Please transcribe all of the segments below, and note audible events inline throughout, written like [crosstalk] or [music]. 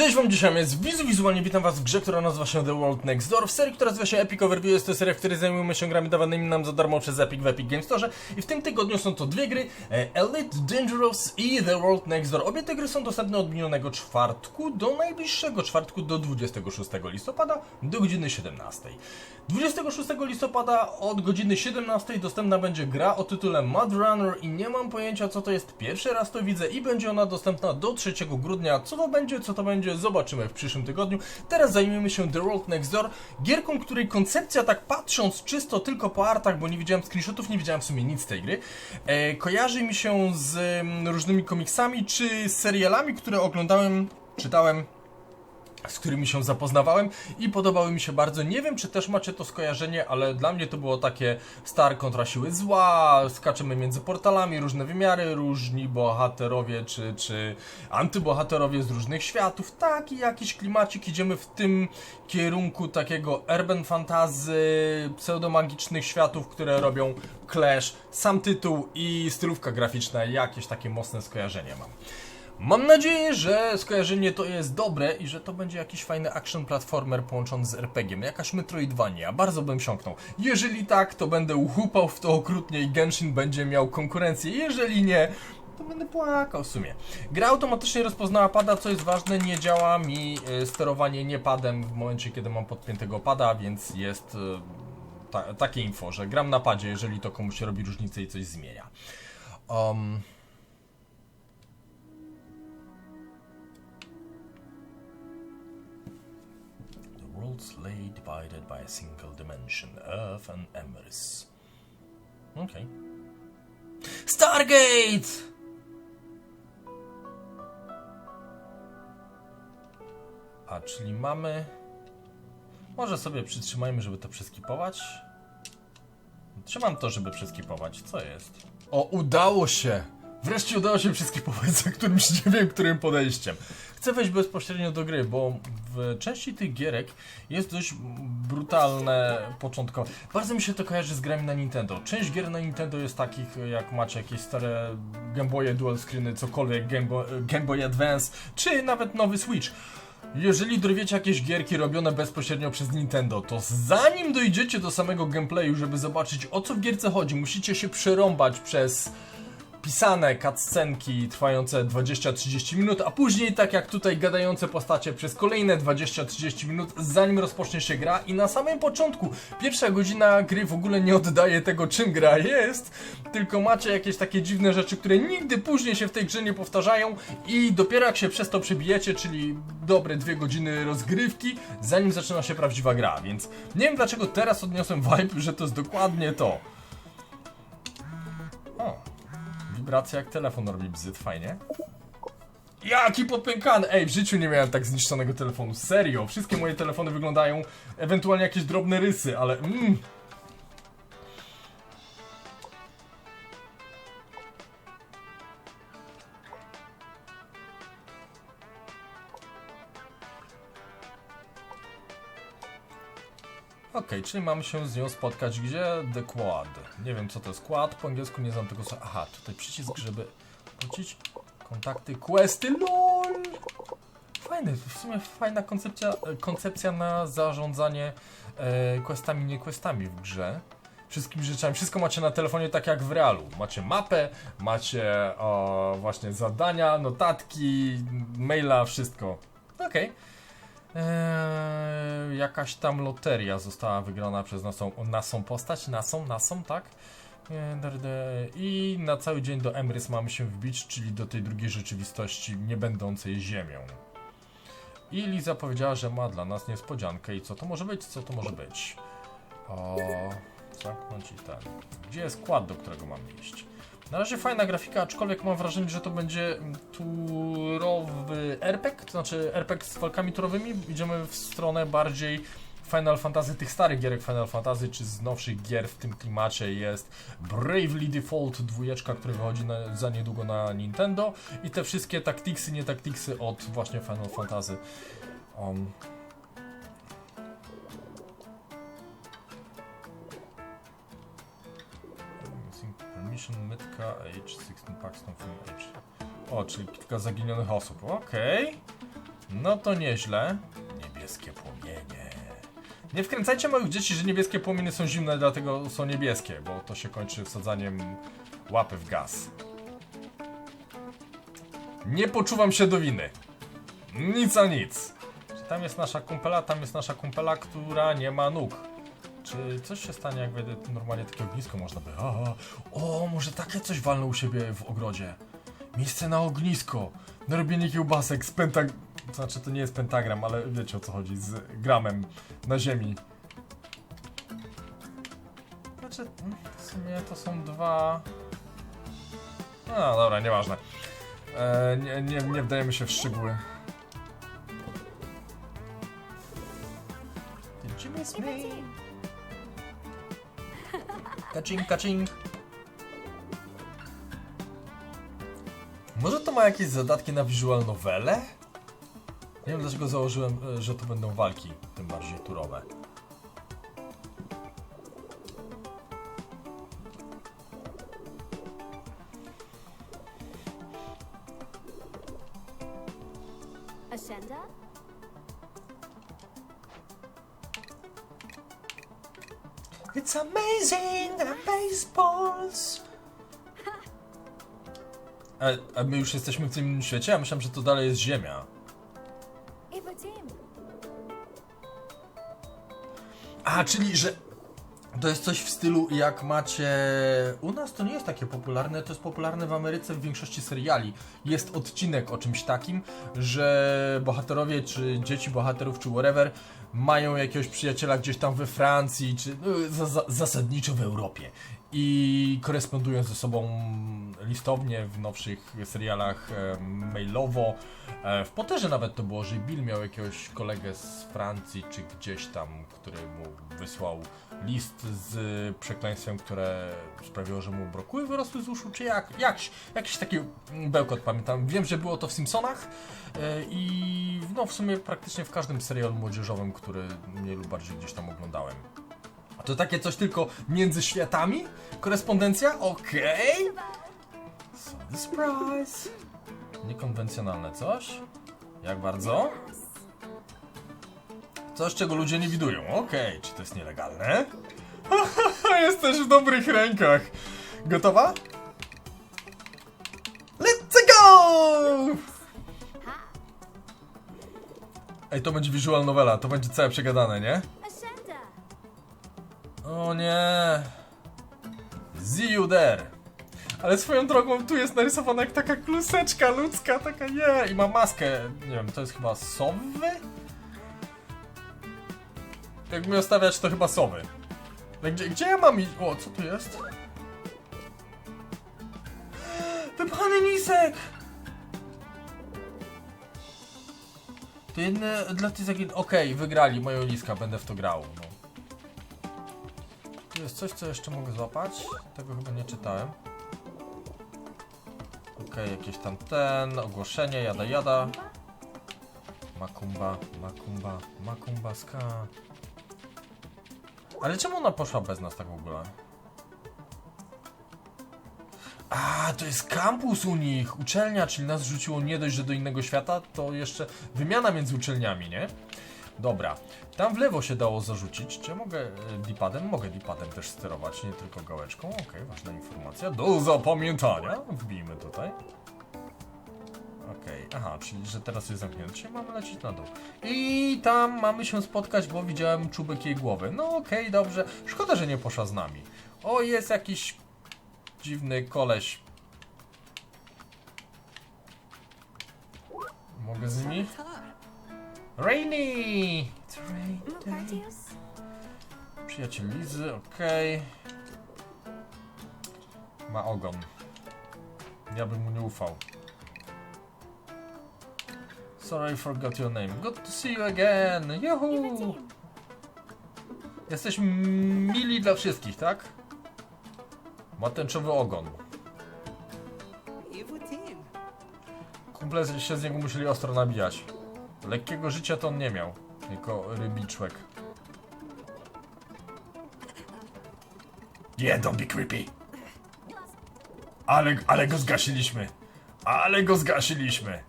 Cześć wam, dzisiaj jest Wizu Wizualnie, witam was w grze, która nazywa się The World Next Door, w serii, która nazywa się Epic Overview, jest to seria, w której zajmujemy się grami dawanymi nam za darmo przez Epic w Epic Game Store i w tym tygodniu są to dwie gry, e, Elite Dangerous i The World Next Door. Obie te gry są dostępne od minionego czwartku do najbliższego czwartku do 26 listopada do godziny 17. 26 listopada od godziny 17 dostępna będzie gra o tytule Mud Runner i nie mam pojęcia co to jest, pierwszy raz to widzę i będzie ona dostępna do 3 grudnia. Co to będzie, co to będzie, zobaczymy w przyszłym tygodniu. Teraz zajmiemy się The World Next Door, gierką, której koncepcja tak patrząc czysto tylko po artach, bo nie widziałem screenshotów, nie widziałem w sumie nic z tej gry, e, kojarzy mi się z mm, różnymi komiksami czy serialami, które oglądałem, czytałem z którymi się zapoznawałem i podobały mi się bardzo. Nie wiem, czy też macie to skojarzenie, ale dla mnie to było takie star kontra siły zła, skaczemy między portalami, różne wymiary, różni bohaterowie czy, czy antybohaterowie z różnych światów. Taki jakiś klimacik, idziemy w tym kierunku takiego urban fantazy, pseudomagicznych światów, które robią Clash. Sam tytuł i stylówka graficzna, jakieś takie mocne skojarzenie mam. Mam nadzieję, że skojarzenie to jest dobre i że to będzie jakiś fajny action platformer połączony z RPG-iem, jakaś Metroidvania, bardzo bym siąknął. Jeżeli tak, to będę uchupał w to okrutnie i Genshin będzie miał konkurencję, jeżeli nie, to będę płakał w sumie. Gra automatycznie rozpoznała pada, co jest ważne, nie działa mi e, sterowanie nie padem w momencie, kiedy mam podpiętego pada, więc jest e, ta, takie info, że gram na padzie, jeżeli to komuś robi różnicę i coś zmienia. Um, worlds lay divided by a single dimension, Earth and Emrys. Okay. Stargate! A, czyli mamy... Może sobie przytrzymajmy, żeby to przeskipować? Trzymam to, żeby przeskipować. Co jest? O, udało się! Wreszcie udało się przeskipować za którymś, nie wiem, którym podejściem. Chcę wejść bezpośrednio do gry, bo w części tych gierek jest dość brutalne początkowe. Bardzo mi się to kojarzy z grami na Nintendo. Część gier na Nintendo jest takich, jak macie jakieś stare Game Boye dual screeny, cokolwiek, Game, Bo Game Boy Advance, czy nawet nowy Switch. Jeżeli dorwiecie jakieś gierki robione bezpośrednio przez Nintendo, to zanim dojdziecie do samego gameplayu, żeby zobaczyć o co w gierce chodzi, musicie się przerąbać przez pisane cutscenki trwające 20-30 minut, a później tak jak tutaj gadające postacie przez kolejne 20-30 minut, zanim rozpocznie się gra i na samym początku, pierwsza godzina gry w ogóle nie oddaje tego czym gra jest, tylko macie jakieś takie dziwne rzeczy, które nigdy później się w tej grze nie powtarzają i dopiero jak się przez to przebijecie, czyli dobre dwie godziny rozgrywki, zanim zaczyna się prawdziwa gra, więc nie wiem dlaczego teraz odniosłem vibe, że to jest dokładnie to. Wibracja jak telefon robi bzyt, fajnie. Jaki popękany! Ej, w życiu nie miałem tak zniszczonego telefonu, serio! Wszystkie moje telefony wyglądają, ewentualnie jakieś drobne rysy, ale mm. Okej, czyli mamy się z nią spotkać gdzie? The Quad. Nie wiem co to jest quad, po angielsku nie znam tego co... Aha, tutaj przycisk, żeby wrócić. Kontakty, questy, LOL! Fajny, w sumie fajna koncepcja, koncepcja na zarządzanie e, questami, nie questami w grze. Wszystkimi rzeczami, wszystko macie na telefonie tak jak w realu. Macie mapę, macie o, właśnie zadania, notatki, maila, wszystko. Okej. Eee, jakaś tam loteria została wygrana przez naszą, naszą postać, nasą, nasą, tak? Eee, I na cały dzień do Emrys mamy się wbić, czyli do tej drugiej rzeczywistości, nie będącej ziemią. I Liza powiedziała, że ma dla nas niespodziankę. I co to może być? Co to może być? O, zamknąć i ten. Gdzie jest kład, do którego mam iść? Na razie fajna grafika, aczkolwiek mam wrażenie, że to będzie turowy RPG, to znaczy RPG z walkami turowymi. Idziemy w stronę bardziej Final Fantasy, tych starych gierek Final Fantasy, czy z nowszych gier w tym klimacie jest Bravely Default dwójeczka, który wychodzi na, za niedługo na Nintendo i te wszystkie taktiksy, nie taktiksy od właśnie Final Fantasy. Um, Age, 16 Paxton, Film Age. O, czyli kilka zaginionych osób. Okej. No to nieźle. Niebieskie płomienie. Nie wkręcajcie moich dzieci, że niebieskie płomienie są zimne, dlatego są niebieskie, bo to się kończy wsadzaniem łapy w gaz. Nie poczuwam się do winy. Nic a nic. Tam jest nasza kumpela? Tam jest nasza kumpela, która nie ma nóg. Czy coś się stanie, jak tu normalnie takie ognisko można by... Aha. O, może takie coś walnę u siebie w ogrodzie. Miejsce na ognisko. Na robienie kiełbasek z pentag... Znaczy, to nie jest pentagram, ale wiecie o co chodzi. Z gramem na ziemi. Znaczy, w sumie to są dwa... No dobra, nieważne. E, nie, nie, nie wdajemy się w szczegóły. Did you miss me? Kacing, kacing. Może to ma jakieś zadatki na visual novele? Nie wiem dlaczego założyłem, e, że to będą walki, tym bardziej turowe. Ashenda? It's amazing that baseballs. A, a my już jesteśmy w tym innym świecie? Ja myślałem, że to dalej jest Ziemia. A, czyli że to jest coś w stylu jak macie. U nas to nie jest takie popularne, to jest popularne w Ameryce w większości seriali. Jest odcinek o czymś takim, że bohaterowie, czy dzieci bohaterów, czy whatever, mają jakiegoś przyjaciela gdzieś tam we Francji, czy no, za, za, zasadniczo w Europie. I korespondują ze sobą listownie w nowszych serialach e, mailowo. E, w Potterze nawet to było, że Bill miał jakiegoś kolegę z Francji, czy gdzieś tam, który mu wysłał list z przekleństwem, które sprawiło, że mu brokły wyrosły z uszu, czy jak, jakiś, jakiś taki bełkot pamiętam. Wiem, że było to w Simpsonach e, i no w sumie praktycznie w każdym serialu młodzieżowym, który mniej lub bardziej gdzieś tam oglądałem. To takie coś tylko między światami? Korespondencja? Okej. The surprise. Niekonwencjonalne coś? Jak bardzo? Coś, czego ludzie nie widują. Okej, czy to jest nielegalne? [laughs] Jesteś w dobrych rękach. Gotowa? Let's go! Ej, to będzie visual novela, to będzie całe przegadane, nie? O nie. See you there. Ale swoją drogą tu jest narysowana jak taka kluseczka ludzka, taka je i ma maskę. Nie wiem, to jest chyba sowy? Jak mi ostawiać, to chyba sowy. Ale Gdzie, gdzie ja mam iść? O, co tu jest? Wypchany lisek! To jedne dla tych zagin... Okej, wygrali moją liska, będę w to grał. No. Tu jest coś, co jeszcze mogę złapać. Tego chyba nie czytałem. Okej, jakieś tam ten, ogłoszenie, jada jada. Makumba, makumba, makumba ska. Ale czemu ona poszła bez nas tak w ogóle? A, to jest kampus u nich, uczelnia, czyli nas rzuciło nie dość, że do innego świata, to jeszcze wymiana między uczelniami, nie? Dobra, tam w lewo się dało zarzucić. Czy ja mogę e, dipadem? Mogę dipadem też sterować, nie tylko gałeczką. Okej, ważna informacja. Do zapamiętania. Wbijmy tutaj. Okej, aha, czyli że teraz jest zamknięcie, mamy lecieć na dół. I tam mamy się spotkać, bo widziałem czubek jej głowy. No okej, dobrze. Szkoda, że nie poszła z nami. O, jest jakiś dziwny koleś. Mogę z nimi? Rainy! Przyjaciel Lizy, okej. Ma ogon. Ja bym mu nie ufał. Sorry, I forgot your name. Good to see you again! Juhu! Jesteś mili dla wszystkich, tak? Ma tęczowy ogon. Kumple się z niego musieli ostro nabijać. Lekkiego życia to on nie miał. Tylko rybiczłek. Yeah, don't be creepy. Ale, ale go zgasiliśmy. Ale go zgasiliśmy.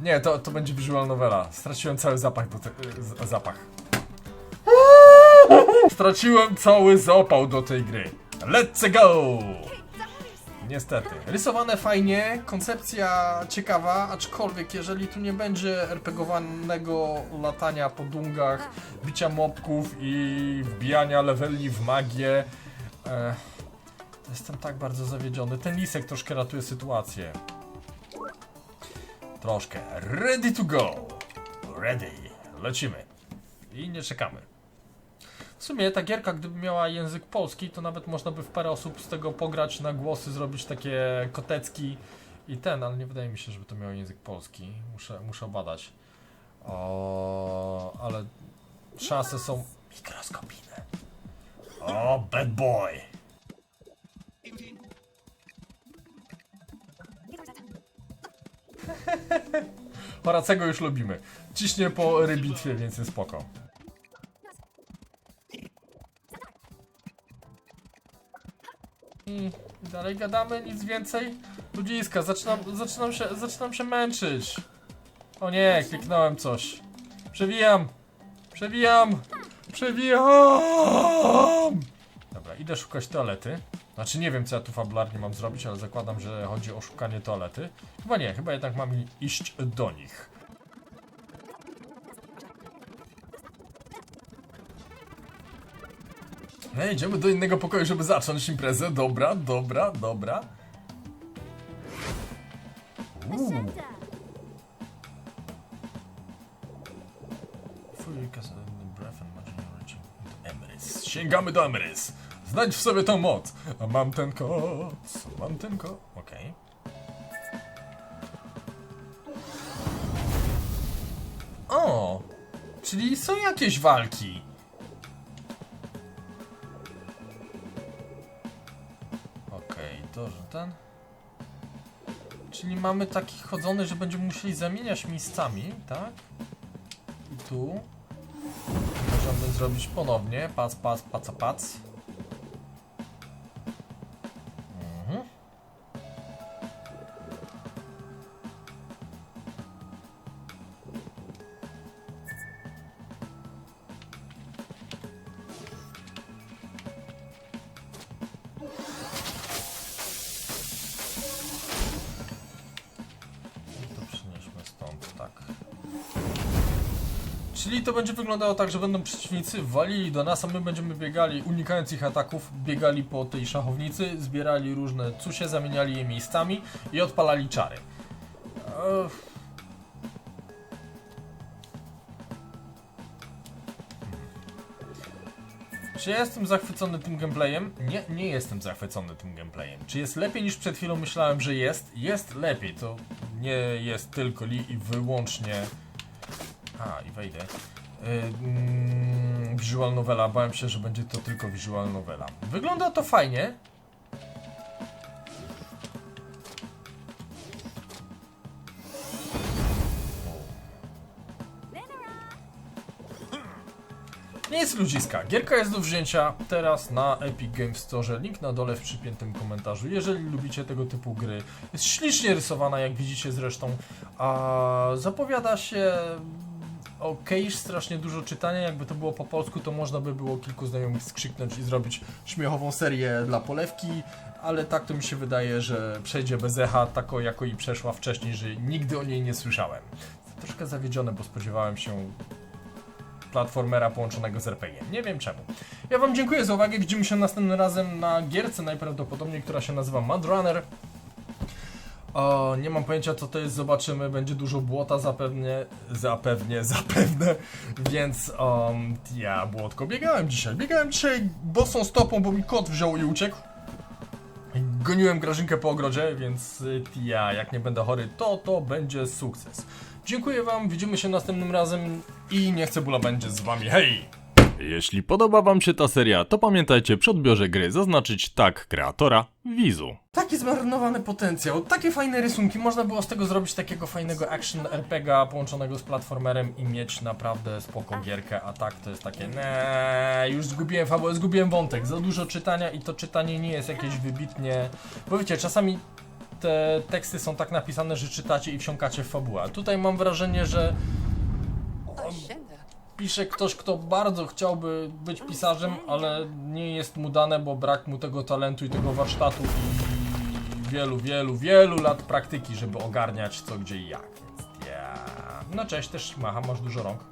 Nie, to, to będzie visual novela. Straciłem cały zapach do te... z- zapach. Straciłem cały zapał do tej gry. Let's go! Niestety. Rysowane fajnie, koncepcja ciekawa, aczkolwiek jeżeli tu nie będzie RPGowanego latania po dungach, bicia mobków i wbijania leveli w magię, e, jestem tak bardzo zawiedziony. Ten lisek troszkę ratuje sytuację. Troszkę. Ready to go! Ready. Lecimy. I nie czekamy. W sumie ta gierka, gdyby miała język polski, to nawet można by w parę osób z tego pograć na głosy, zrobić takie kotecki i ten, ale nie wydaje mi się, żeby to miało język polski. Muszę, muszę badać. O, ale szanse są mikroskopijne. O, bad boy! [laughs] Horacego już lubimy. Ciśnie po rybitwie, więc jest spoko. I dalej gadamy, nic więcej. Ludziska, zaczynam, zaczynam, się, zaczynam się męczyć. O nie, kliknąłem coś. Przewijam! Przewijam! Przewijam! Dobra, idę szukać toalety. Znaczy nie wiem co ja tu fabularnie mam zrobić, ale zakładam, że chodzi o szukanie toalety. Chyba nie, chyba jednak mam iść do nich. No idziemy do innego pokoju, żeby zacząć imprezę. Dobra, dobra, dobra. Uuu. Sięgamy do Emerys. Znajdź w sobie tą moc. A mam ten koc, mam ten koc. Okej. O! Czyli są jakieś walki. Okej, to, że ten... Czyli mamy taki chodzony, że będziemy musieli zamieniać miejscami, tak? I tu możemy zrobić ponownie. Pac, pac, paca, pac. Czyli to będzie wyglądało tak, że będą przeciwnicy walili do nas, a my będziemy biegali, unikając ich ataków, biegali po tej szachownicy, zbierali różne cusie, zamieniali je miejscami i odpalali czary. Ech. Czy jestem zachwycony tym gameplayem? Nie, nie jestem zachwycony tym gameplayem. Czy jest lepiej niż przed chwilą myślałem, że jest? Jest lepiej, to nie jest tylko li i wyłącznie a, i wejdę. Yy, visual novela. Bałem się, że będzie to tylko visual novela. Wygląda to fajnie. Nie jest ludziska. Gierka jest do wzięcia teraz na Epic Games Store. Link na dole w przypiętym komentarzu. Jeżeli lubicie tego typu gry, jest ślicznie rysowana, jak widzicie zresztą. A zapowiada się ok, strasznie dużo czytania. Jakby to było po polsku, to można by było kilku znajomych skrzyknąć i zrobić śmiechową serię dla polewki. Ale tak to mi się wydaje, że przejdzie bez echa, tako jako i przeszła wcześniej, że nigdy o niej nie słyszałem. Troszkę zawiedziony, bo spodziewałem się platformera połączonego z RPG. Nie wiem czemu. Ja Wam dziękuję za uwagę. Widzimy się następnym razem na gierce najprawdopodobniej, która się nazywa Mud Runner. O, nie mam pojęcia co to jest, zobaczymy. Będzie dużo błota zapewnie, zapewnie, [laughs] zapewne. Więc um, ja błotko biegałem dzisiaj. Biegałem dzisiaj bosą stopą, bo mi kot wziął i uciekł. Goniłem Grażynkę po ogrodzie, więc y, ja, jak nie będę chory, to to będzie sukces. Dziękuję Wam, widzimy się następnym razem i niech Cebula będzie z Wami. Hej! Jeśli podoba Wam się ta seria, to pamiętajcie przy odbiorze gry zaznaczyć tak kreatora, wizu. Taki zmarnowany potencjał, takie fajne rysunki, można było z tego zrobić takiego fajnego action RPGa połączonego z platformerem i mieć naprawdę spoko gierkę, a tak to jest takie nee, już zgubiłem fabułę, zgubiłem wątek, za dużo czytania i to czytanie nie jest jakieś wybitnie, bo wiecie, czasami te teksty są tak napisane, że czytacie i wsiąkacie w fabułę. Tutaj mam wrażenie, że pisze ktoś, kto bardzo chciałby być pisarzem, ale nie jest mu dane, bo brak mu tego talentu i tego warsztatu i wielu, wielu, wielu lat praktyki, żeby ogarniać co, gdzie i jak. Więc. No cześć, też macham, masz dużo rąk.